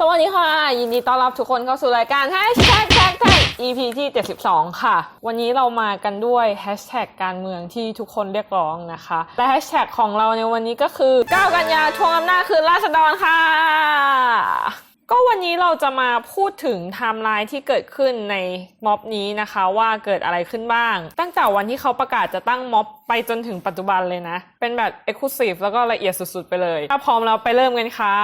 สวัสดีค่ะ ยินดีต้อนรับทุกคนเข้าสู่รายการ Hashtag Tag Tag EP ที่ 72 ค่ะ วันนี้เรามากันด้วย Hashtag การเมืองที่ทุกคนเรียกร้องนะคะ และ Hashtag ของเราในวันนี้ก็คือ 9 กันยาทวงอำนาจคืนราษฎรค่ะ ก็วันนี้เราจะมาพูดถึงไทม์ไลน์ที่เกิดขึ้นในม็อบนี้นะคะ ว่าเกิดอะไรขึ้นบ้าง ตั้งแต่วันที่เขาประกาศจะตั้งม็อบ ไปจนถึงปัจจุบันเลยนะ เป็นแบบ Exclusive แล้วก็ละเอียดสุดๆ ไปเลย ถ้าพร้อมแล้วไปเริ่มกันค่ะ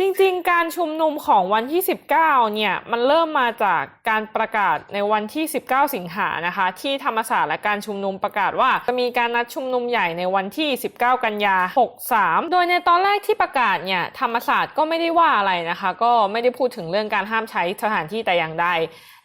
จริงๆ การชุมนุมของวันที่ 19 เนี่ย มันเริ่มมาจากการประกาศในวันที่ 19 สิงหานะคะ ที่ธรรมศาสตร์และการชุมนุมประกาศว่า จะมีการนัดชุมนุมใหญ่ในวันที่ 19 กันยา 63 โดยในตอนแรกที่ประกาศเนี่ย ธรรมศาสตร์ก็ไม่ได้ว่าอะไรนะคะ ก็ไม่ได้พูดถึงเรื่องการห้ามใช้สถานที่แต่อย่างใด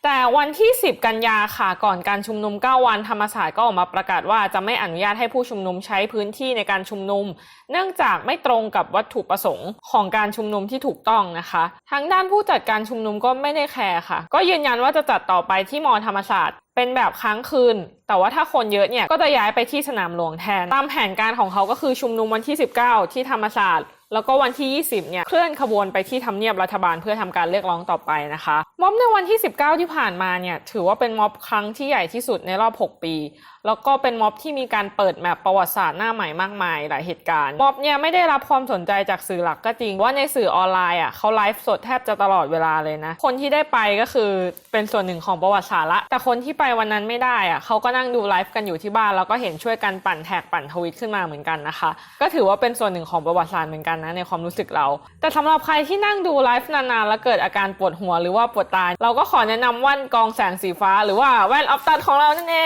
แต่วันที่ 10 กันยาค่ะ ก่อนการชุมนุม 9 วัน ธรรมศาสตร์ก็ออกมาประกาศว่าจะไม่อนุญาตให้ผู้ชุมนุมใช้พื้นที่ในการชุมนุม เนื่องจากไม่ตรงกับวัตถุประสงค์ของการชุมนุมที่ถูกต้องนะคะทางด้านผู้จัดการชุมนุมก็ไม่ได้แคร์ค่ะ ก็ยืนยันว่าจะจัดต่อไปที่มอธรรมศาสตร์เป็นแบบค้างคืน แต่ว่าถ้าคนเยอะเนี่ยก็จะย้ายไปที่สนามหลวงแทน ตามแผนการของเขาก็คือชุมนุมวันที่ 19 ที่ธรรมศาสตร์ แล้วก็วันที่ 20 เนี่ยเคลื่อนขบวนไปที่ทำเนียบรัฐบาลเพื่อทำการเรียกร้องต่อไปนะคะ ม็อบในวันที่ 19 ที่ผ่านมาเนี่ยถือว่าเป็นม็อบครั้งที่ใหญ่ที่สุดในรอบ 6 ปีแล้วก็เป็นม็อบที่มีการเปิดแมปประวัติศาสตร์หน้าใหม่มากมายหลายเหตุการณ์ม็อบเนี่ยไม่ได้รับความสนใจจากสื่อหลักก็จริง ว่าในสื่อออนไลน์อะเขาไลฟ์สดแทบจะตลอดเวลาเลยนะ คนที่ได้ไปก็คือเป็นส่วนหนึ่งของประวัติศาสตร์ละ แต่คนที่ไปวันนั้นไม่ได้อะเขาก็นั่งดูไลฟ์กันอยู่ที่บ้านแล้วก็เห็นช่วยกันปั่นแท็กปั่นทวิตขึ้นมาเหมือนกันนะคะ ก็ถือว่าเป็นส่วนหนึ่งของประวัติศาสตร์เหมือนกันนะในความรู้สึกเรา แต่สำหรับใครที่นั่งดูไลฟ์นานๆแล้วเกิดอาการปวดหัวหรือว่าปวดตาเราก็ขอแนะนำแว่นกองแสงสีฟ้า หรือว่าแว่นออฟตัดของเรานั่นเอ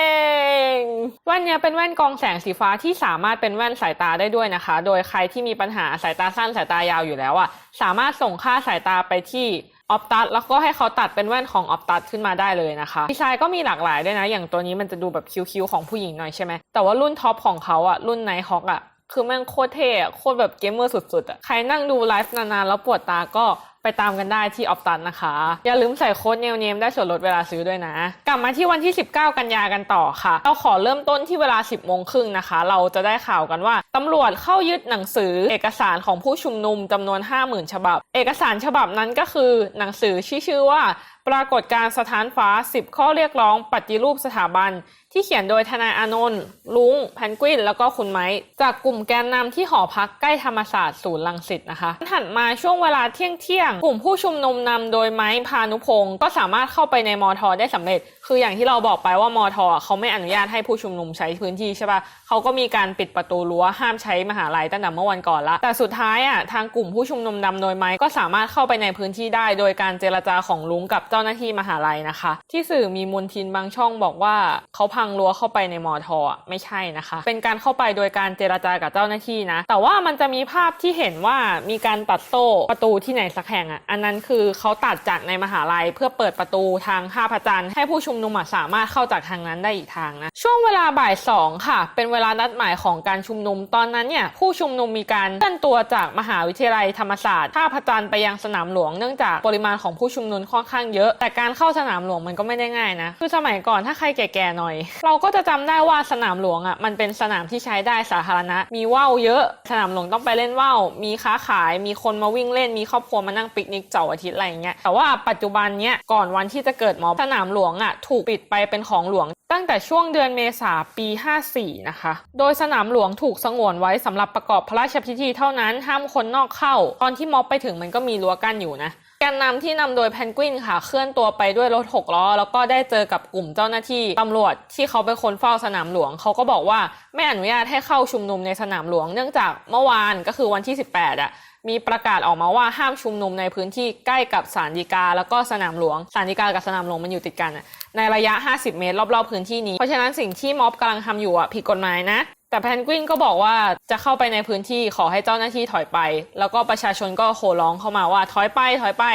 งแว่นเนี้ยเป็นแว่นกองแสงสีฟ้าที่สามารถเป็นแว่นสายตาได้ด้วยนะคะ โดยใครที่มีปัญหาสายตาสั้นสายตายาวอยู่แล้วอะสามารถส่งค่าสายตาไปที่ออปตัดแล้วก็ให้เขาตัดเป็นแว่นของออปตัดขึ้นมาได้เลยนะคะดีไซน์ก็มีหลากหลายด้วยนะ อย่างตัวนี้มันจะดูแบบคิ้วๆของผู้หญิงหน่อยใช่ไหมแต่ว่ารุ่นท็อปของเขาอะรุ่นไนฮอกอะ คือแม่งโคตรเท่อะโคตรแบบเกมเมอร์สุดๆอะใครนั่งดูไลฟ์นานๆ แล้วปวดตาก็ไปตามกันได้ที่ออฟตันนะคะ อย่าลืมใส่โค้ดเนลเนมได้ส่วนลดเวลาซื้อด้วยนะ กลับมาที่วันที่ 19 กันยากันต่อค่ะ เราขอเริ่มต้นที่เวลา 10โมงครึ่งนะคะ เราจะได้ข่าวกันว่าตำรวจเข้ายึดหนังสือเอกสารของผู้ชุมนุมจำนวน 50,000 ฉบับ เอกสารฉบับนั้นก็คือหนังสือชื่อว่า ปรากฏการสถานฟ้า 10 ข้อเรียกร้อง ปฏิรูปสถาบัน ที่เขียนโดยทนายอานนท์ลุงแพนกวิน แล้วก็คุณไม้ จากกลุ่มแกนนำที่หอพักใกล้ธรรมศาสตร์ศูนย์ลังสิตนะคะ ถัดมาช่วงเวลาเที่ยงเที่ยงกลุ่มผู้ชุมนุมนำโดยไม้พานุพงศ์ก็สามารถเข้าไปในมอทอได้สำเร็จ คืออย่างที่เราบอกไปว่ามอทอเขาไม่อนุญาตให้ผู้ชุมนุมใช้พื้นที่ใช่ปะเขาก็มีการปิดประตูรั้วห้ามใช้มหาลัยตั้งแต่เมื่อวันก่อนละแต่สุดท้ายอะทางกลุ่มผู้ชุมนุมนำโดยไม้ก็สามารถเข้าไปในพื้นที่ได้ โดยการเจรจาของลุงกับเจ้าหน้าที่มหาลัยนะคะ ที่สื่อมีมูลทินบางช่องบอกว่าเขาพังรั้วเข้าไปในมอทอไม่ใช่นะคะ เป็นการเข้าไปโดยการเจรจากับเจ้าหน้าที่นะ แต่ว่ามันจะมีภาพที่เห็นว่ามีการตัดโซ่ประตูที่ไหนสักแห่งอะ อันนั้นคือเขาตัดจากในมหาลัยเพื่อเปิดประตูทางท่าพระจันทร์ให้ผู้ชุมนุมสามารถเข้าจากทางนั้นได้อีกทางนะ ช่วงเวลาบ่ายสองค่ะ เป็นเวลานัดหมายของการชุมนุม ตอนนั้นเนี่ยผู้ชุมนุมมีการเคลื่อนตัวจากมหาวิทยาลัยธรรมศาสตร์ท่าพระจันทร์ไปยังสนามหลวงเนื่องจากปริมาณของผู้ชุมนุมค่อนข้างเยอะ แต่การเข้าสนามหลวงมันก็ไม่ได้ง่ายนะ คือสมัยก่อนถ้าใครแก่ๆหน่อยเราก็จะจำได้ว่าสนามหลวงอะมันเป็นสนามที่ใช้ได้สาธารณะ มีว่าวเยอะ สนามหลวงต้องไปเล่นว่าวมีค้าขาย มีคนมาวิ่งเล่น มีครอบครัวมานั่งปิกนิกเสาร์อาทิตย์อะไรอย่างเงี้ย แต่ว่าปัจจุบันเนี้ยก่อนวันที่จะเกิดมอบสนามหลวงอะถูกปิดไปเป็นของหลวง ตั้งแต่ช่วงเดือนเมษาปี 54 นะคะ โดยสนามหลวงถูกสงวนไว้สำหรับประกอบพระราชพิธีเท่านั้น ห้ามคนนอกเข้า ตอนที่ม็อบไปถึงมันก็มีรั้วกั้นอยู่นะ แกนนำที่นำโดยแพนกวินค่ะ เคลื่อนตัวไปด้วยรถหกล้อ แล้วก็ได้เจอกับกลุ่มเจ้าหน้าที่ตำรวจที่เขาเป็นคนเฝ้าสนามหลวง เขาก็บอกว่าไม่อนุญาตให้เข้าชุมนุมในสนามหลวง เนื่องจากเมื่อวานก็คือวันที่ 18อะมีประกาศออกมาว่าห้ามชุมนุมในพื้นที่ใกล้กับศาลฎีกา แล้วก็สนามหลวงศาลฎีกากับสนามหลวงมันอยู่ติดกันอะในระยะ 50 เมตร รอบๆพื้นที่นี้ เพราะฉะนั้นสิ่งที่ม็อบกำลังทำอยู่อะผิดกฎหมายนะ แต่แพนกวินก็บอกว่าจะเข้าไปในพื้นที่ขอให้เจ้าหน้าที่ถอยไป แล้วก็ประชาชนก็โห่ร้องเข้ามาว่าถอยไปถอยไป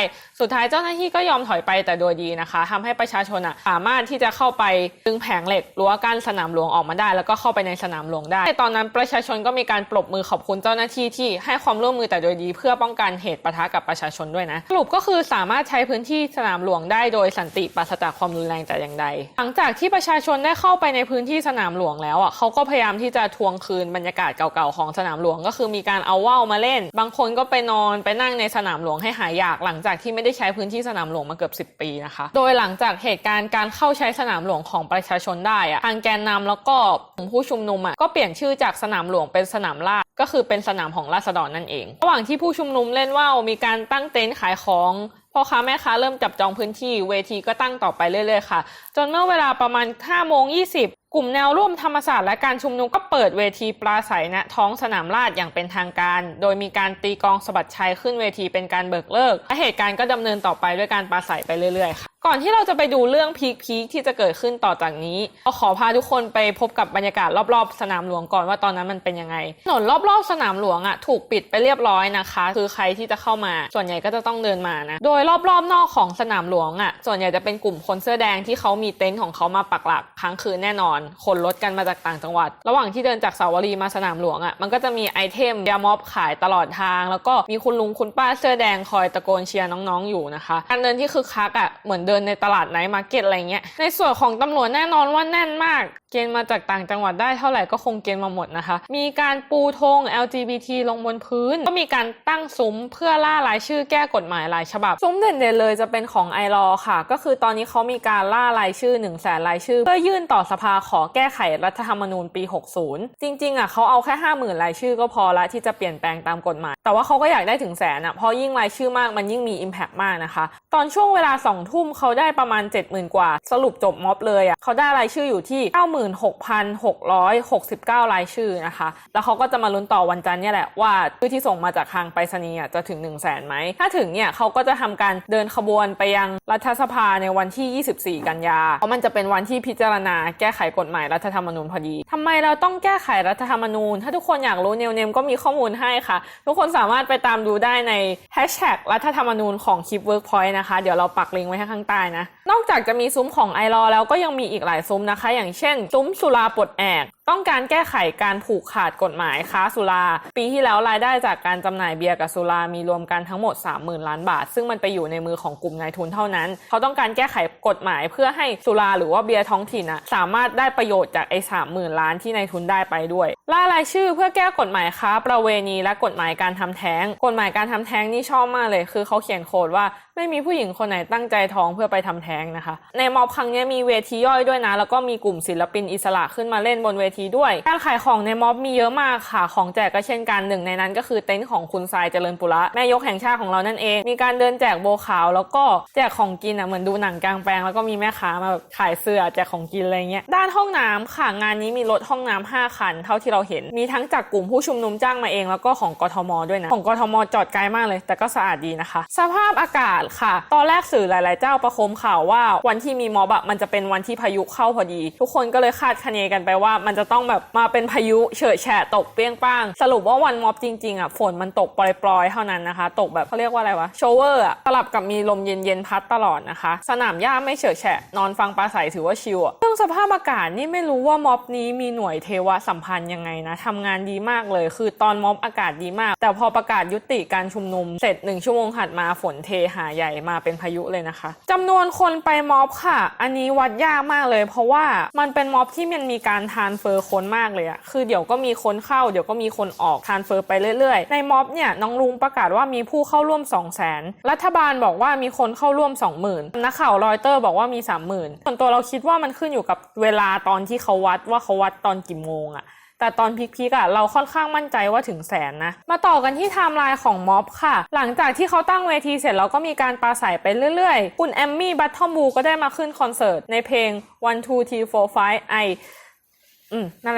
สุดท้ายเจ้าหน้าที่ก็ยอมถอยไปแต่โดยดีนะคะทำให้ประชาชนอะสามารถที่จะเข้าไปดึงแผงเหล็กรั้วกั้นสนามหลวงออกมาได้ แล้วก็เข้าไปในสนามหลวงได้ในตอนนั้นประชาชนก็มีการปรบมือขอบคุณเจ้าหน้าที่ที่ให้ความร่วมมือแต่โดยดี เพื่อป้องกันเหตุปะทะกับประชาชนด้วยนะสรุปก็คือสามารถใช้พื้นที่สนามหลวงได้โดยสันติปราศจากความรุนแรงแต่อย่างใด หลังจากที่ประชาชนได้เข้าไปในพื้นที่สนามหลวงแล้วอะเขาก็พยายามที่จะทวงคืนบรรยากาศเก่าๆของสนามหลวง ก็คือมีการเอาว่าวมาเล่น บางคนก็ไปนอนไปนั่งในสนามหลวงให้หายอยากหลังจากที่ไม่ได้ใช้พื้นที่สนามหลวงมาเกือบ 10 ปีนะคะ โดยหลังจากเหตุการณ์การเข้าใช้สนามหลวงของประชาชนได้อะทางแกนนำแล้วก็กลุ่มผู้ชุมนุมอะก็เปลี่ยนชื่อจากสนามหลวงเป็นสนามราษฎร์ก็คือเป็นสนามของราษฎรนั่นเอง ระหว่างที่ผู้ชุมนุมเล่นว่าวมีการตั้งเต็นท์ขายของพ่อค้าแม่ค้าเริ่มจับจองพื้นที่เวทีก็ตั้งต่อไปเรื่อยๆค่ะ จนเมื่อเวลาประมาณ5โมง20 กลุ่มแนวร่วมธรรมศาสตร์และการชุมนุมก็เปิดเวทีปราศัยณท้องสนามราชอย่างเป็นทางการ โดยมีการตีกองสะบัดชัยขึ้นเวทีเป็นการเบิกเลิกและเหตุการณ์ก็ดำเนินต่อไปด้วยการปราศัยไปเรื่อยๆค่ะ ก่อนที่เราจะไปดูเรื่องพีคๆที่จะเกิดขึ้นต่อจากนี้เราขอพาทุกคนไปพบกับบรรยากาศรอบๆ สนามหลวงก่อนว่าตอนนั้นมันเป็นยังไงถนนรอบๆ สนามหลวงอะถูกปิดไปเรียบร้อยนะคะ คือใครที่จะเข้ามา ส่วนใหญ่ก็จะต้องเดินมานะ โดยรอบๆนอกของสนามหลวงอะส่วนใหญ่จะเป็นกลุ่มคนเสื้อแดงที่เขามีเต็นท์ของเขามาปักหลักค้างคืนแน่นอน คนรถกันมาจากต่างจังหวัด ระหว่างที่เดินจากสาวรีมาสนามหลวงอะมันก็จะมีไอเทมยาม็อบขายตลอดทาง แล้วก็มีคุณลุงคุณป้าเสื้อแดงคอยตะโกนเชียร์น้องๆอยู่นะคะการเดินที่คึกคักอะเหมือนเดินในตลาดไนท์มาร์เก็ตอะไรเงี้ยในส่วนของตำรวจแน่นอนว่าแน่นมากเกณฑ์มาจากต่างจังหวัดได้เท่าไหร่ก็คงเกณฑ์มาหมดนะคะ มีการปูธง LGBT ลงบนพื้น ก็มีการตั้งซุ้มเพื่อล่ารายชื่อแก้กฎหมายหลายฉบับ ซุ้มเด่นๆเลยจะเป็นของไอรอค่ะ ก็คือตอนนี้เขามีการล่ารายชื่อ1นึ่งแสนรายชื่อ เพื่อยื่นต่อสภาขอแก้ไขรัฐธรรมนูญปี 60 จริงๆอะเขาเอาแค่ 5 0,000 รายชื่อก็พอละที่จะเปลี่ยนแปลงตามกฎหมาย แต่ว่าเขาก็อยากได้ถึงแสนอะเพราะยิ่งรายชื่อมากมันยิ่งมี Impact มากนะคะ ตอนช่วงเวลา2ทุ่มเขาได้ประมาณ 70,000 กว่า สรุปจบม็อบเลยอะเขาได้รายชื่ออยู่ที่96,669 รายชื่อนะคะ แล้วเขาก็จะมาลุ้นต่อวันจันทร์เนี่ยแหละว่าชื่อที่ส่งมาจากทางไปรษณีย์จะถึง 1 0 0 0 0แสนไหม ถ้าถึงเนี่ยเขาก็จะทำการเดินขบวนไปยังรัฐสภาในวันที่ 24 กันยา เพราะมันจะเป็นวันที่พิจารณาแก้ไขกฎหมายรัฐธรรมนูญพอดีทำไมเราต้องแก้ไขรัฐธรรมนูญ ถ้าทุกคนอยากรู้เนวเนมก็มีข้อมูลให้ค่ะ ทุกคนสามารถไปตามดูได้ในแฮชแท็กรัฐธรรมนูญของคลิป Workpoint นะคะ เดี๋ยวเราปักลิงก์ไว้ให้ข้างใต้นะ นอกจากจะมีซุ้มของไอรอแล้วก็ยังมีอีกหลายซุ้มนะคะ อย่างเช่นจุ้มสุราปลดแอก ต้องการแก้ไขการผูกขาดกฎหมายค้าสุรา ปีที่แล้วรายได้จากการจำหน่ายเบียร์กับสุรา มีรวมกันทั้งหมด 30,000 ล้านบาท ซึ่งมันไปอยู่ในมือของกลุ่มนายทุนเท่านั้น เขาต้องการแก้ไขกฎหมายเพื่อให้สุราหรือว่าเบียร์ท้องถิ่นอะสามารถได้ประโยชน์จากไอ้30,000ล้านที่นายทุนได้ไปด้วย ล่ารายชื่อเพื่อแก้กฎหมายค้าประเวณีและกฎหมายการทำแท้ง กฎหมายการทำแท้งนี่ชอบมากเลย คือเขาเขียนโคดว่าไม่มีผู้หญิงคนไหนตั้งใจท้องเพื่อไปทำแท้งนะคะ ในม็อบครั้งนี้มีเวทีย่อยด้วยนะ แล้วก็มีกลุ่มศิลปินอิสระขึ้นมาเล่นบนเวทีด้วยการขายของในม็อบมีเยอะมากค่ะ ของแจกก็เช่นกันหนึ่งในนั้นก็คือเต็นท์ของคุณทรายเจริญปุระแม่ยกแห่งชาติของเรานั่นเอง มีการเดินแจกโบขาว แล้วก็แจกของกินอะเหมือนดูหนังกลางแปลงแล้วก็มีแม่ค้ามาแบบขายเสื้อแจกของกินอะไรเงี้ยด้านห้องน้ำค่ะงานนี้มีรถห้องน้ำห้าคัน เท่าที่เราเห็นมีทั้งจากกลุ่มผู้ชุมนุมจ้างมาเอง แล้วก็ของกทมด้วยนะของกทมจอดไกลมากเลย แต่ก็สะอาดดีนะคะ สภาพอากาศค่ะ ตอนแรกสื่อหลาย ๆ เจ้าประคมข่าวว่า วันที่มีม็อบะมันจะเป็นวันที่พายุเข้าพอดี ทุกคนก็เลยคาดคะเนกันไปว่ามันจะต้องแบบมาเป็นพายุเฉอะแฉะตกเปรี้ยงป้าง สรุปว่าวันม็อบจริงๆอะฝนมันตกปล่อยๆเท่านั้นนะคะ ตกแบบเขาเรียกว่าอะไรวะโชเวอร์อะสลับกับมีลมเย็นๆพัดตลอดนะคะ สนามหญ้าไม่เฉอะแฉะนอนฟังปลาใสถือว่าชิลอะเรื่องสภาพอากาศนี่ไม่รู้ว่าม็อบนี้มีหน่วยเทวสัมพันธ์ยังไงนะทำงานดีมากเลย คือตอนม็อบอากาศดีมาก แต่พอประกาศยุติการชุมนุมเสร็จหนึ่งชั่วโมงถัดมาฝนเทหาใหญ่มาเป็นพายุเลยนะคะจำนวนคนไปม็อบค่ะ อันนี้วัดยากมากเลย เพราะว่ามันเป็นม็อบที่มันมีการทานเฟอร์คนมากเลยอะคือเดี๋ยวก็มีคนเข้าเดี๋ยวก็มีคนออกทานเฟอร์ไปเรื่อยๆ ในม็อบเนี่ยน้องลุงประกาศว่ามีผู้เข้าร่วม 2 0 0 0 0 0รัฐบาลบอกว่ามีคนเข้าร่วม 20,000นักข่าวรอยเตอร์บอกว่ามี 30,000ส่วนตัวเราคิดว่ามันขึ้นอยู่กับเวลาตอนที่เขาวัดว่าเขาวัดตอนกี่โมงอะแต่ตอนพีคๆอะเราค่อนข้างมั่นใจว่าถึงแสนนะ มาต่อกันที่ไทม์ไลน์ของม็อบค่ะ หลังจากที่เขาตั้งเวทีเสร็จแล้วก็มีการปราศัยไปเรื่อยๆ คุณแอมมี่ บัตทอมบูก็ได้มาขึ้นคอนเสิร์ตในเพลง one two three four five I อืมนั่น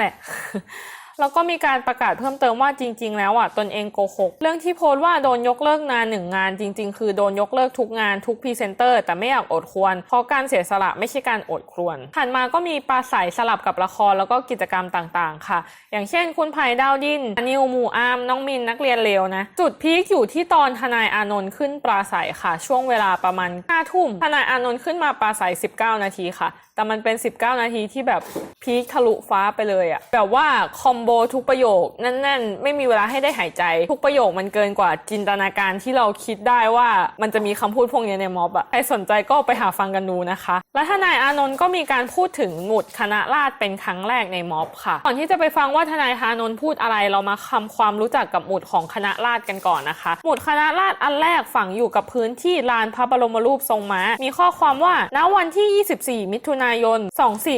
แล้วก็มีการประกาศเพิ่มเติมว่าจริง ๆ แล้วอะตนเองโกหกเรื่องที่โพสต์ว่าโดนยกเลิกงานหนึ่งงานจริง ๆ คือโดนยกเลิกทุกงานทุกพรีเซนเตอร์แต่ไม่อยากอดควร เพราะการเสียสละไม่ใช่การอดควรถัดมาก็มีปลาใสสลับกับละครแล้วก็กิจกรรมต่างๆ ค่ะ อย่างเช่น คุณไผ่ดาวดินนิวหมูอามน้องมินนักเรียนเลวนะจุดพีคอยู่ที่ตอนทนายอานนท์ขึ้นปลาใสค่ะ ช่วงเวลาประมาณ5ทุ่มทนายอานนท์ขึ้นมาปลาใส19 นาทีค่ะ แต่มันเป็น 19 นาทีที่แบบพีคทะลุฟ้าไปเลยอะแบบว่าคอมโบทุกประโยคแน่นๆ ไม่มีเวลาให้ได้หายใจ ทุกประโยคมันเกินกว่าจินตนาการที่เราคิดได้ว่ามันจะมีคำพูดพวกนี้ในม็อบอะใครสนใจก็ไปหาฟังกันดูนะคะ และทนายอานนท์ก็มีการพูดถึงหมุดคณะราษฎรเป็นครั้งแรกในม็อบค่ะ ก่อนที่จะไปฟังว่าทนายอานนท์พูดอะไรเรามาทำความรู้จักกับหมุดของคณะราษฎรกันก่อนนะคะ หมุดคณะราษฎรอันแรกฝังอยู่กับพื้นที่ลานพระบรมรูปทรงม้า มีข้อความว่า ณ วันที่ 24 มิถุนายน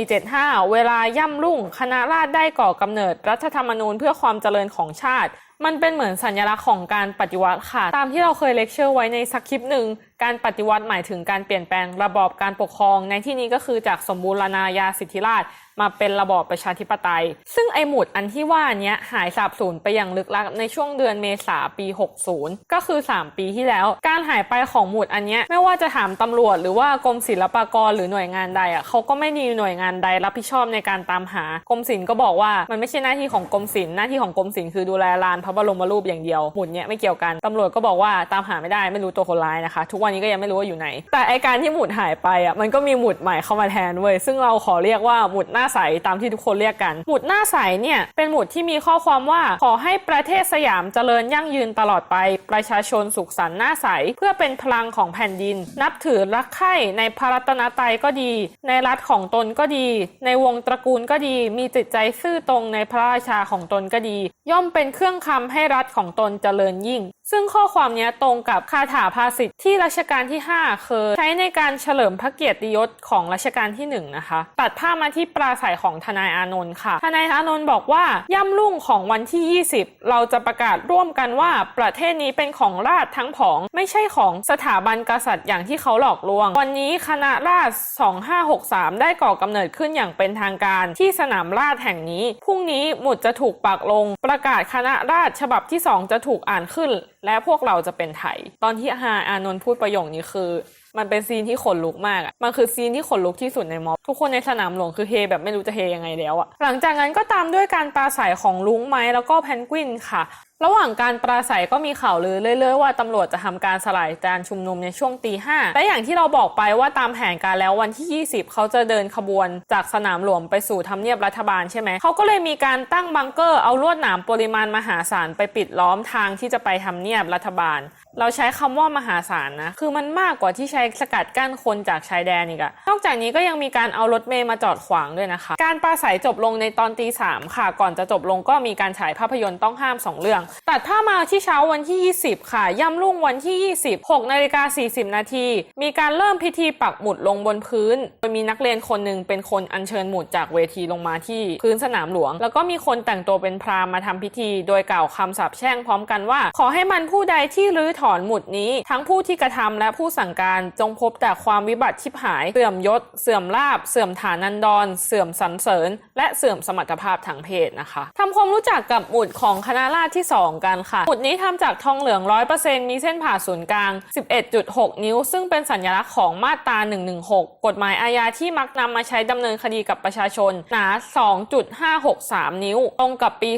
2475 เวลาย่ำรุ่ง คณะราษฎรได้ก่อกำเนิดรัฐธรรมนูญเพื่อความเจริญของชาติ มันเป็นเหมือนสัญลักษณ์ของการปฏิวัติค่ะ ตามที่เราเคยเลคเชอร์ไว้ในสักคลิปหนึ่ง การปฏิวัติหมายถึงการเปลี่ยนแปลงระบอบการปกครอง ในที่นี้ก็คือจากสมบูรณาญาสิทธิราชมาเป็นระบอบประชาธิปไตย ซึ่งไอหมุดอันที่ว่าเนี้ยหายสาบสูญไปอย่างลึกลับในช่วงเดือนเมษาปี 60 ก็คือ 3 ปีที่แล้ว การหายไปของหมุดอันเนี้ยไม่ว่าจะถามตำรวจหรือว่ากรมศิลปากรหรือหน่วยงานใดอะเขาก็ไม่มีหน่วยงานใดรับผิดชอบในการตามหากรมศิลป์ก็บอกว่ามันไม่ใช่หน้าที่ของกรมศิลป์หน้าที่ของกรมศิลป์คือดูแลลานพระบรมรูปอย่างเดียวหมุดเนี้ยไม่เกี่ยวกันตำรวจก็บอกว่าตามหาไม่ได้ไม่รู้ตัวคนร้ายนะคะ ทุกวันนี้ก็ยังไม่รู้ว่าอยู่ไหน แต่ไอการที่หมุดหายไปอะมันก็มีหมุดใหม่เข้ามาแทนเว้ยซึ่งเราขอเรียกว่าหมุดหน้าใสตามที่ทุกคนเรียกกันหมุดหน้าใสเนี่ยเป็นหมุดที่มีข้อความว่าขอให้ประเทศสยามเจริญยั่งยืนตลอดไป ประชาชนสุขสันต์หน้าใส เพื่อเป็นพลังของแผ่นดิน นับถือรักใคร่ในพระรัตนตรัยก็ดี ในรัฐของตนก็ดี ในวงตระกูลก็ดี มีจิตใจซื่อตรงในพระราชาของตนก็ดี ย่อมเป็นเครื่องคำให้รัฐของตนเจริญยิ่ง ซึ่งข้อความนี้ตรงกับคาถาภาษิตที่รัชกาลที่ 5 เคยใช้ในการเฉลิมพระเกียรติยศของรัชกาลที่ 1 นะคะ ตัดภาพมาที่ปราศัยของทนายอานนท์ค่ะ ทนายอานนท์บอกว่าย่ำรุ่งของวันที่ 20 เราจะประกาศร่วมกันว่าประเทศนี้เป็นของราชทั้งผอง ไม่ใช่ของสถาบันกษัตริย์อย่างที่เขาหลอกลวง วันนี้คณะราษฎร2563 ได้ก่อกำเนิดขึ้นอย่างเป็นทางการที่สนามราษฎรแห่งนี้พรุ่งนี้หมุดจะถูกปักลง ประกาศคณะราษฎรฉบับที่ 2 จะถูกอ่านขึ้น และพวกเราจะเป็นไทย ตอนที่ฮาอานนท์พูดประโยคนี้คือ มันเป็นซีนที่ขนลุกมากอะมันคือซีนที่ขนลุกที่สุดในม็อบ ทุกคนในสนามหลวงคือเฮแบบไม่รู้จะเฮยังไงแล้วอะหลังจากนั้นก็ตามด้วยการปราศัยของลุงไม้แล้วก็แพนกวินค่ะ ระหว่างการปราศัยก็มีข่าวลือเรื่อยๆว่าตำรวจจะทำการสลายการชุมนุมในช่วงตีห้าและอย่างที่เราบอกไปว่าตามแผนการแล้ววันที่ 20 เขาจะเดินขบวนจากสนามหลวงไปสู่ทำเนียบรัฐบาลใช่ไหม เขาก็เลยมีการตั้งบังเกอร์เอาลวดหนามปริมาณมหาศาลไปปิดล้อมทางที่จะไปทำเนียบรัฐบาล เราใช้คำว่ามหาศาลนะ คือมันมากกว่าที่ใช้สกัดกั้นคนจากชายแดนอีกอะนอกจากนี้ก็ยังมีการเอารถเมย์มาจอดขวางด้วยนะคะ การปราศัยจบลงในตอนตีสามค่ะ ก่อนจะจบลงก็มีการฉายภาพยนตร์ต้องห้ามสองเรื่อง ตัดภาพมาที่เช้าวันที่ 20 ค่ะ ย่ำรุ่งวันที่ 20 6นาฬิกา40 นาที มีการเริ่มพิธีปักหมุดลงบนพื้น โดยมีนักเรียนคนหนึ่งเป็นคนอัญเชิญหมุดจากเวทีลงมาที่พื้นสนามหลวง แล้วก็มีคนแต่งตัวเป็นพราหมณ์มาทำพิธี โดยกล่าวคำสาปแช่งพร้อมกันว่า ขอให้มันผู้ใดที่รื้อถอนหมุดนี้ ทั้งผู้ที่กระทำและผู้สั่งการจงพบแต่ความวิบัติชิบหาย เสื่อมยศ เสื่อมลาบ เสื่อมฐานันดร เสื่อมสรรเสริญ และเสื่อมสมรรถภาพทางเพศนะคะทำความรู้จักกับหมุดของคณะราษฎรที่ 2 กันค่ะ หมุดนี้ทำจากทองเหลือง 100%มีเส้นผ่าศูนย์กลาง 11.6 นิ้ว ซึ่งเป็นสัญลักษณ์ของมาตรา 116 กฎหมายอาญาที่มักนำมาใช้ดำเนินคดีกับประชาชน หนา 2.563 นิ้ว ตรงกับปี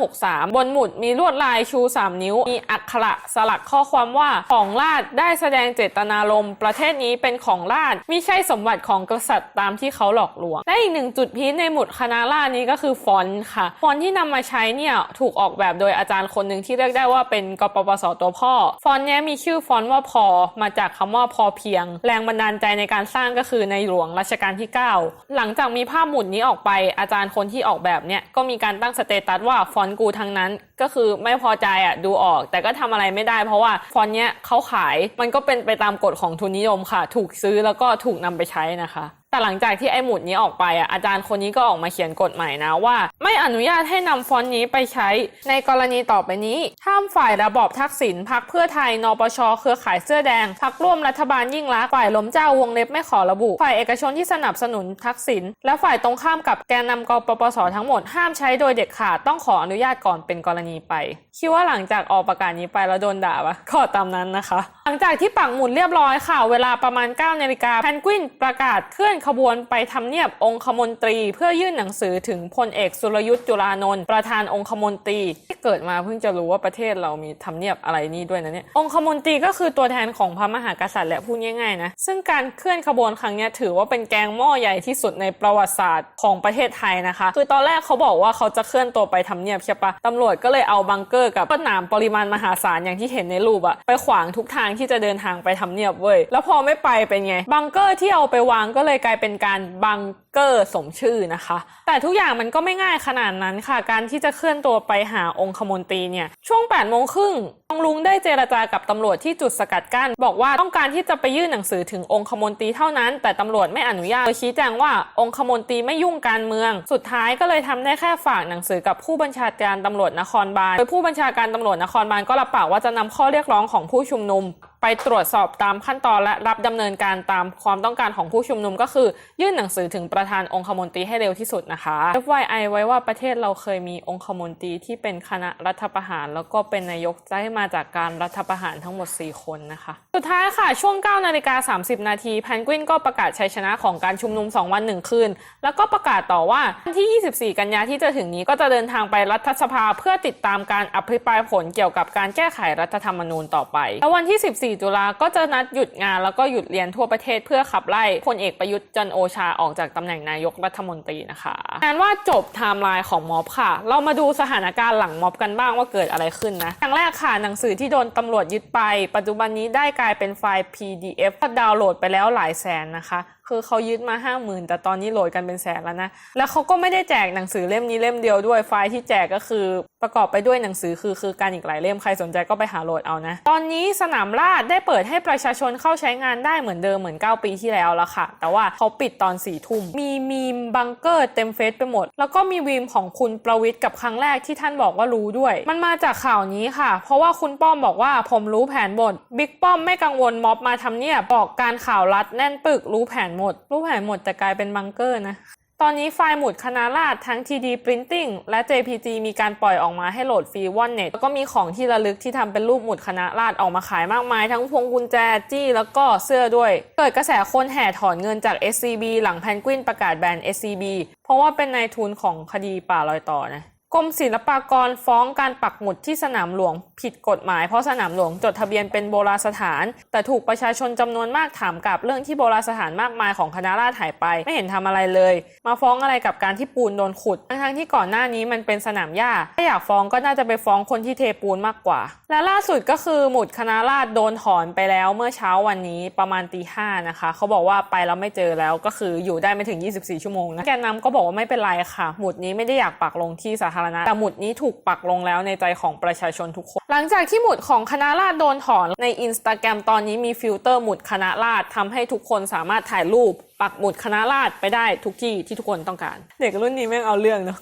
2563 บนหมุดมีลวดลายชู 3 นิ้ว มีอักขระสลักข้อความว่าของราชได้แสดงเจตนารมณ์ประเทศนี้เป็นของราชมิใช่สมบัติของกษัตริย์ตามที่เขาหลอกลวง และอีกหนึ่งจุดพีในหมุดคณะราษฎรนี้ก็คือฟอนต์ค่ะ ฟอนต์ที่นำมาใช้เนี่ยถูกออกแบบโดยอาจารย์คนหนึ่งที่เรียกได้ว่าเป็นกปปสตัวพ่อ ฟอนต์นี้มีชื่อฟอนต์ว่าพอมาจากคำว่าพอเพียง แรงบันดาลใจในการสร้างก็คือในหลวงรัชกาลที่ 9 หลังจากมีภาพหมุดนี้ออกไปอาจารย์คนที่ออกแบบเนี่ยก็มีการตั้งสเตตัสว่าฟอนต์กูทั้งนั้น ก็คือไม่พอใจอะดูออก แต่ก็ทำอะไรไม่ได้ เพราะว่าฟอนต์เนี้ยเขาขายมันก็เป็นไปตามกฎของทุนนิยมค่ะ ถูกซื้อแล้วก็ถูกนำไปใช้นะคะ แต่หลังจากที่ไอ้หมุดนี้ออกไปอะอาจารย์คนนี้ก็ออกมาเขียนกฎใหม่นะว่า ไม่อนุญาตให้นำฟอนต์นี้ไปใช้ ในกรณีต่อไปนี้ห้ามฝ่ายระบอบทักษิณพักเพื่อไทยนปชเครือข่ายเสื้อแดงพักร่วมรัฐบาลยิ่งรักษณ์ฝ่ายล้มเจ้าวงเล็บไม่ขอระบุ ฝ่ายเอกชนที่สนับสนุนทักษิณและฝ่ายตรงข้ามกับแกนนำกปปสทั้งหมดห้ามใช้โดยเด็ดขาดต้องขออนุญาตก่อนเป็นกรณีไป คิดว่าหลังจากออกประกาศนี้ไปแล้วโดนด่าปะก็ตามนั้นนะคะ หลังจากที่ปักหมุดเรียบร้อยค่ะ เวลาประมาณ9นาฬิกาแพนกวินประกาศเคลื่อนขบวนไปทำเนียบองคมนตรี เพื่อยื่นหนังสือถึงพลเอกสุรยุทธ์จุลานนท์ประธานองคมนตรี ที่เกิดมาเพิ่งจะรู้ว่าประเทศเรามีทำเนียบอะไรนี่ด้วยนะเนี่ยองคมนตรีก็คือตัวแทนของพระมหากษัตริย์และพูดง่ายๆนะซึ่งการเคลื่อนขบวนครั้งนี้ถือว่าเป็นแกงหม้อใหญ่ที่สุดในประวัติศาสตร์ของประเทศไทยนะคะ คือตอนแรกเขาบอกว่าเขาจะเคลื่อนตัวไปทำเนียบใช่ปะตำรวจก็เลยเอาบังเกอร์กับสนามปริมาณมหาศาลอย่างที่เห็นในรูปอะไปขวางทุกทางที่จะเดินทางไปทำเนียบเว้ยแล้วพอไม่ไปเป็นไงบังเกอร์ที่เอาไปวางก็เลยกลายเป็นการบังเกอร์สมชื่อนะคะ แต่ทุกอย่างมันก็ไม่ง่ายขนาดนั้นค่ะ การที่จะเคลื่อนตัวไปหาองคมนตรีเนี่ย ช่วง8ปดโมงครึ่งองลุงได้เจรจากับตำรวจที่จุดสกัดกั้น บอกว่าต้องการที่จะไปยื่นหนังสือถึงองคมนตรีเท่านั้น แต่ตำรวจไม่อนุญาตโดยชี้แจงว่าองคมนตรีไม่ยุ่งการเมือง สุดท้ายก็เลยทำได้แค่ฝากหนังสือกับผู้บัญชาการตำรวจนครบาลโดยผู้บัญชาการตำรวจนครบาลก็รับปากว่าจะนำข้อเรียกร้องของผู้ชุมนุมไปตรวจสอบตามขั้นตอนและรับดำเนินการตามความต้องการของผู้ชุมนุมก็คือ ยื่นหนังสือถึงประธานองคมนตรีให้เร็วที่สุดนะคะ FYI ไว้ว่าประเทศเราเคยมีองคมนตรีที่เป็นคณะรัฐประหาร แล้วก็เป็นนายกได้มาจากการรัฐประหารทั้งหมด 4 คนนะคะ สุดท้ายค่ะช่วง9นาฬิกา30 นาทีแพนกวินก็ประกาศชัยชนะของการชุมนุม 2 วัน 1 คืน แล้วก็ประกาศต่อว่าวันที่ 24 กันยาที่จะถึงนี้ก็จะเดินทางไปรัฐสภาเพื่อติดตามการอภิปรายผลเกี่ยวกับการแก้ไขรัฐธรรมนูญต่อไปแล้ววันที่14 ตุลาก็จะนัดหยุดงานแล้วก็หยุดเรียนทั่วประเทศเพื่อขับไล่พลเอกประยุทธ์จันโอชาออกจากตำแหน่งนายกรัฐมนตรีนะคะงานว่าจบไทม์ไลน์ของม็อบค่ะ เรามาดูสถานการณ์หลังม็อบกันบ้างว่าเกิดอะไรขึ้นนะอย่างแรกค่ะหนังสือที่โดนตำรวจยึดไป ปัจจุบันนี้ได้กลายเป็นไฟล์ PDF ก็ดาวน์โหลดไปแล้วหลายแสนนะคะคือเขายึดมา5 0,000แต่ตอนนี้โหลดกันเป็นแสนแล้วนะ แล้วเขาก็ไม่ได้แจกหนังสือเล่มนี้เล่มเดียวด้วย ไฟล์ที่แจกก็คือประกอบไปด้วยหนังสือคือคือการอีกหลายเล่มใครสนใจก็ไปหาโหลดเอานะ ตอนนี้สนามราษฎร์ได้เปิดให้ประชาชนเข้าใช้งานได้เหมือนเดิมเหมือน 9 ปีที่แล้วแล้วค่ะ แต่ว่าเขาปิดตอน4ี่ทุ่ม มีมีมบังเกอร์เต็มเฟซไปหมด แล้วก็มีวีมของคุณประวิทย์กับครั้งแรกที่ท่านบอกว่ารู้ด้วย มันมาจากข่าวนี้ค่ะ เพราะว่าคุณป้อมบอกว่าผมรู้แผนหมดบิ๊กป้อมไม่กังวลม็อบมาทำเนียบบอกการข่าวรัดแน่นปึกรู้แผนหมด รู้แผนหมดแต่กลายเป็นบังเกอร์นะ ตอนนี้ไฟล์หมุดคณะราษทั้ง TD Printing และ JPG มีการปล่อยออกมาให้โหลดฟรีวอนเน็ตแล้วก็มีของที่ระลึกที่ทำเป็นรูปหมุดคณะราษออกมาขายมากมาย ทั้งพวงกุญแจจี้แล้วก็เสื้อด้วย เกิดกระแสคนแห่ถอนเงินจาก SCB หลังแพนกวินประกาศแบน SCB เพราะว่าเป็นนายทุนของคดีป่าลอยต่อนะ กรมศิลปากรฟ้องการปักหมุดที่สนามหลวง ผิดกฎหมายเพราะสนามหลวงจดทะเบียนเป็นโบราณสถาน แต่ถูกประชาชนจำนวนมากถามกลับเรื่องที่โบราณสถานมากมายของคณะราษฎรหายไป ไม่เห็นทำอะไรเลย มาฟ้องอะไรกับการที่ปูนโดนขุด ทั้งที่ก่อนหน้านี้มันเป็นสนามหญ้าถ้าอยากฟ้องก็น่าจะไปฟ้องคนที่เทปูนมากกว่า และล่าสุดก็คือหมุดคณะราษฎรโดนถอนไปแล้วเมื่อเช้าวันนี้ประมาณตีห้านะคะเขาบอกว่าไปแล้วไม่เจอแล้วก็คืออยู่ได้ไม่ถึง 24 ชั่วโมงนะแกนนำก็บอกว่าไม่เป็นไรค่ะ หมุดนี้ไม่ได้อยากปักลงที่สาธารณะแต่หมุดนี้ถูกปักลงแล้วในใจของประชาชนทุกคน หลังจากที่หมุดของคณะราษฎรโดนถอนในอินสตาแกรมตอนนี้มีฟิลเตอร์หมุดคณะราษฎรทำให้ทุกคนสามารถถ่ายรูป ปักหมุดคณะราษฎรไปได้ทุกที่ที่ทุกคนต้องการ เด็กรุ่นนี้แม่งเอาเรื่องเนาะ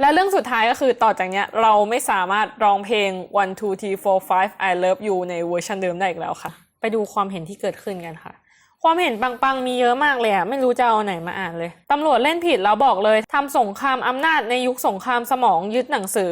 และเรื่องสุดท้ายก็คือต่อจากเนี้ยเราไม่สามารถร้องเพลง one two three four five I love you ในเวอร์ชันเดิมได้อีกแล้วค่ะ ไปดูความเห็นที่เกิดขึ้นกันค่ะ ความเห็นปังๆมีเยอะมากเลยอะไม่รู้จะเอาไหนมาอ่านเลย ตำรวจเล่นผิดแล้วบอกเลยทำสงครามอำนาจในยุคสงครามสมองยึดหนังสือ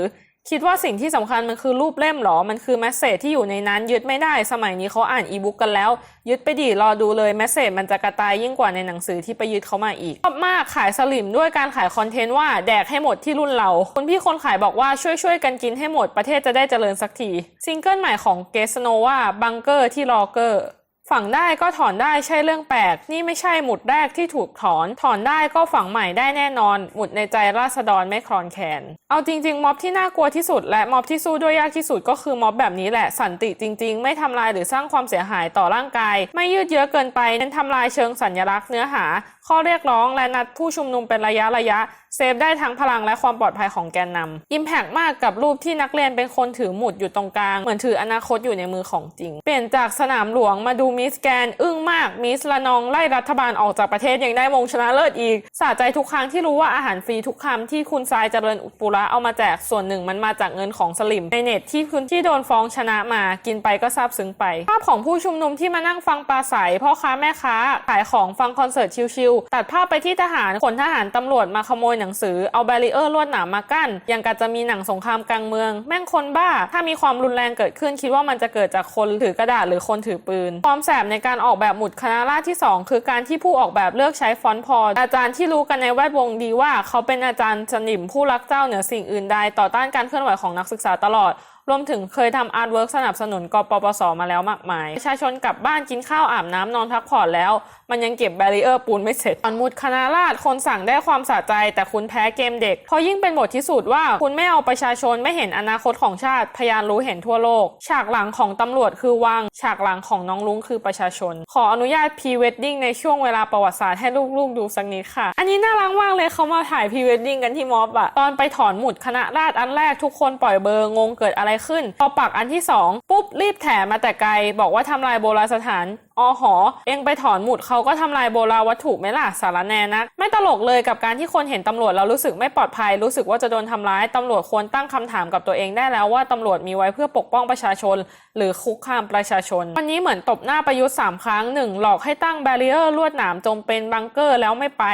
คิดว่าสิ่งที่สำคัญมันคือรูปเล่มหรอ มันคือแมสเซจที่อยู่ในนั้นยึดไม่ได้ สมัยนี้เขาอ่านอีบุ๊กกันแล้ว ยึดไปดิรอดูเลยแมสเซจมันจะกระจายยิ่งกว่าในหนังสือที่ไปยึดเขามาอีกชอบมากขายสลิมด้วยการขายคอนเทนต์ว่าแดกให้หมดที่รุ่นเราคุณพี่คนขายบอกว่าช่วยช่วยๆกันกินให้หมดประเทศจะได้เจริญสักทีซิงเกิลใหม่ของเกสโนว่าบังเกอร์ที่รอเกอร์ ฝังได้ก็ถอนได้ใช่เรื่องแปลก นี่ไม่ใช่หมุดแรกที่ถูกถอน ถอนได้ก็ฝังใหม่ได้แน่นอน หมุดในใจราษฎรไม่คลอนแคลนเอาจริง ๆ ม็อบที่น่ากลัวที่สุด และม็อบที่สู้ด้วยยากที่สุดก็คือม็อบแบบนี้แหละสันติจริง ๆ ไม่ทำลายหรือสร้างความเสียหายต่อร่างกาย ไม่ยืดเยื้อเกินไปเน้นทำลายเชิงสัญลักษณ์เนื้อหา ข้อเรียกร้องและนัดผู้ชุมนุมเป็นระยะระยะ เซฟได้ทั้งพลังและความปลอดภัยของแกนนำอิมแพกมากกับรูปที่นักเรียนเป็นคนถือหมุดอยู่ตรงกลาง เหมือนถืออนาคตอยู่ในมือของจริง เปลี่ยนจากสนามหลวงมาดูมิสแกน อึ้งมากมิสละนองไล่รัฐบาลออกจากประเทศยังได้มงชนะเลิศอีกสะใจทุกครั้งที่รู้ว่าอาหารฟรีทุกคำที่คุณทรายเจริญอุปุระเอามาแจกส่วนหนึ่งมันมาจากเงินของสลิมในเน็ตที่คุณที่โดนฟ้องชนะมากินไปก็ซาบซึ้งไปภาพของผู้ชุมนุมที่มานั่งฟังปราศัยพ่อค้าแม่ค้าขายของฟังคอนเสิร์ตชิลตัดภาพไปที่ทหารขนทหารตำรวจมาขโมยหนังสือเอาแบรีเออร์ลวดหนามมากั้นอย่างกับจะมีหนังสงครามกลางเมือง แม่งคนบ้า ถ้ามีความรุนแรงเกิดขึ้น คิดว่ามันจะเกิดจากคนถือกระดาษหรือคนถือปืน ความแสบในการออกแบบหมุดคณะราษฎรที่ 2 คือการที่ผู้ออกแบบเลือกใช้ฟอนต์พอ อาจารย์ที่รู้กันในแวดวงดีว่า เขาเป็นอาจารย์สนิมผู้รักเจ้าเหนือสิ่งอื่นใดต่อต้านการเคลื่อนไหวของนักศึกษาตลอด รวมถึงเคยทำอาร์ตเวิร์กสนับสนุนกปปสมาแล้วมากมาย ประชาชนกลับบ้านกินข้าวอาบน้ำนอนพักผ่อนแล้ว มันยังเก็บแบรีเออร์ปูนไม่เสร็จตอนมุดคณะราษฎรคนสั่งได้ความสะใจ แต่คุณแพ้เกมเด็กเพราะยิ่งเป็นบทที่สุดว่าคุณไม่เอาประชาชนไม่เห็นอนาคตของชาติ พยานรู้เห็นทั่วโลก ฉากหลังของตำรวจคือวัง ฉากหลังของน้องลุงคือประชาชน ขออนุญาตพรีเวดดิ้งในช่วงเวลาประวัติศาสตร์ให้ลูกๆดูสักนิดค่ะ อันนี้น่ารักมากเลยเขามาถ่ายพรีเวดดิ้งกันที่ม็อบอะตอนไปถอนหมุดคณะราษฎรอันแรกทุกคนปล่อยเบอร์งงเกิดอะไรขึ้น พอปักอันที่สองปุ๊บรีบแถมาแต่ไกล บอกว่าทำลายโบราณสถาน อ๋อหอ เองไปถอนหมุดเขาก็ทำลายโบราณวัตถุไหมล่ะสารแนนักไม่ตลกเลยกับการที่คนเห็นตำรวจแล้วรู้สึกไม่ปลอดภัย รู้สึกว่าจะโดนทำร้ายตำรวจควรตั้งคำถามกับตัวเองได้แล้วว่าตำรวจมีไว้เพื่อปกป้องประชาชน หรือคุกคามประชาชน วันนี้เหมือนตบหน้าประยุทธ์สามครั้งหนึ่งหลอกให้ตั้งแบรีเออร์ลวดหนามจมเป็นบังเกอร์แล้วไม่ไป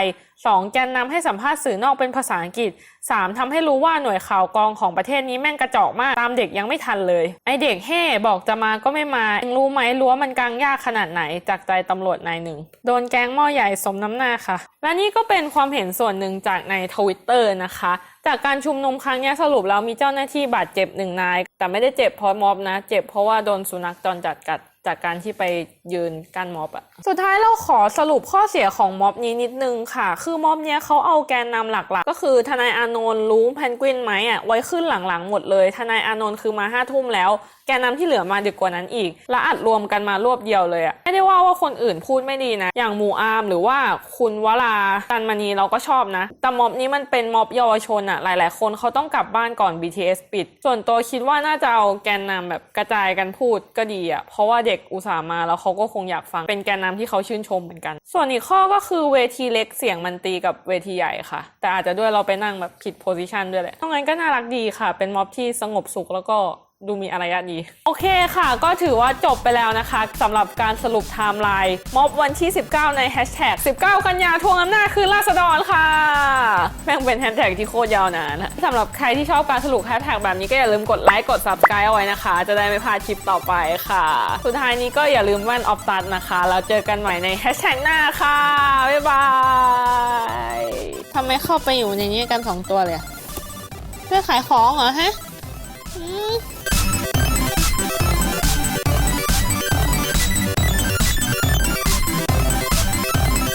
2. แกนนำให้สัมภาษณ์สื่อนอกเป็นภาษาอังกฤษ 3. ทำให้รู้ว่าหน่วยข่าวกองของประเทศนี้แม่งกระจอกมากตามเด็กยังไม่ทันเลย ไอเด็กเฮ่บอกจะมาก็ไม่มาเองรู้ไหมรั้วมันกลางยากขนาดไหนจากใจตำรวจนายหนึ่ง โดนแก๊งหม้อใหญ่สมน้ำหน้าค่ะ และนี่ก็เป็นความเห็นส่วนหนึ่งจากในทวิตเตอร์นะคะ จากการชุมนุมครั้งนี้สรุปแล้วมีเจ้าหน้าที่บาดเจ็บหนึ่งนาย แต่ไม่ได้เจ็บเพราะม็อบนะ เจ็บเพราะว่าโดนสุนัขจรจัดกัดจากการที่ไปยืนกั้นม็อบอะสุดท้ายเราขอสรุปข้อเสียของม็อบนี้นิดนึงค่ะ คือม็อบเนี้ยเขาเอาแกนนำหลักๆ ก็คือทนายอานนท์ลุงแพนกวินไหมอะไว้ขึ้นหลังๆหมดเลย ทนายอานนท์คือมาห้าทุ่มแล้วแกนนำที่เหลือมาดึกกว่านั้นอีก และอัดรวมกันมารวบเดียวเลยอะไม่ได้ว่าว่าคนอื่นพูดไม่ดีนะ อย่างหมูอามหรือว่าคุณวราตันมณีเราก็ชอบนะ แต่ม็อบนี้มันเป็นม็อบเยาวชนอะหลาย ๆ คนเขาต้องกลับบ้านก่อน BTS ปิด ส่วนตัวคิดว่าน่าจะเอาแกนนำแบบกระจายกันพูดก็ดีอะเพราะว่าเด็กอุตส่าห์มาแล้วเขาก็คงอยากฟังเป็นแกนนำที่เขาชื่นชมเหมือนกัน ส่วนอีกข้อก็คือเวทีเล็กเสียงมันตีกับเวทีใหญ่ค่ะ แต่อาจจะด้วยเราไปนั่งแบบผิดโพซิชันด้วยแหละตรงนั้นก็น่ารักดีค่ะ เป็นม็อบที่สงบสุขแล้วก็ ดูมีอารยะดี โอเคค่ะ ก็ถือว่าจบไปแล้วนะคะสำหรับการสรุปไทม์ไลน์ม็อบวันที่ 19 ในแฮชแท็ก19 กันยาทวงอำนาจคือราษฎรค่ะ แม่งเป็นแฮชแท็กที่โคตรยาวนานะสำหรับใครที่ชอบการสรุปแฮชแท็กแบบนี้ก็อย่าลืมกดไลค์กด subscribe เอาไว้นะคะ จะได้ไม่พลาดคลิปต่อไปค่ะ สุดท้ายนี้ก็อย่าลืมแว่นออฟตัดนะคะแล้วเจอกันใหม่ในแฮชแท็กหน้าค่ะบ๊ายบายทำไมเข้าไปอยู่ในนี้กันสองตัวเลยเพื่อขายของเหรอฮะ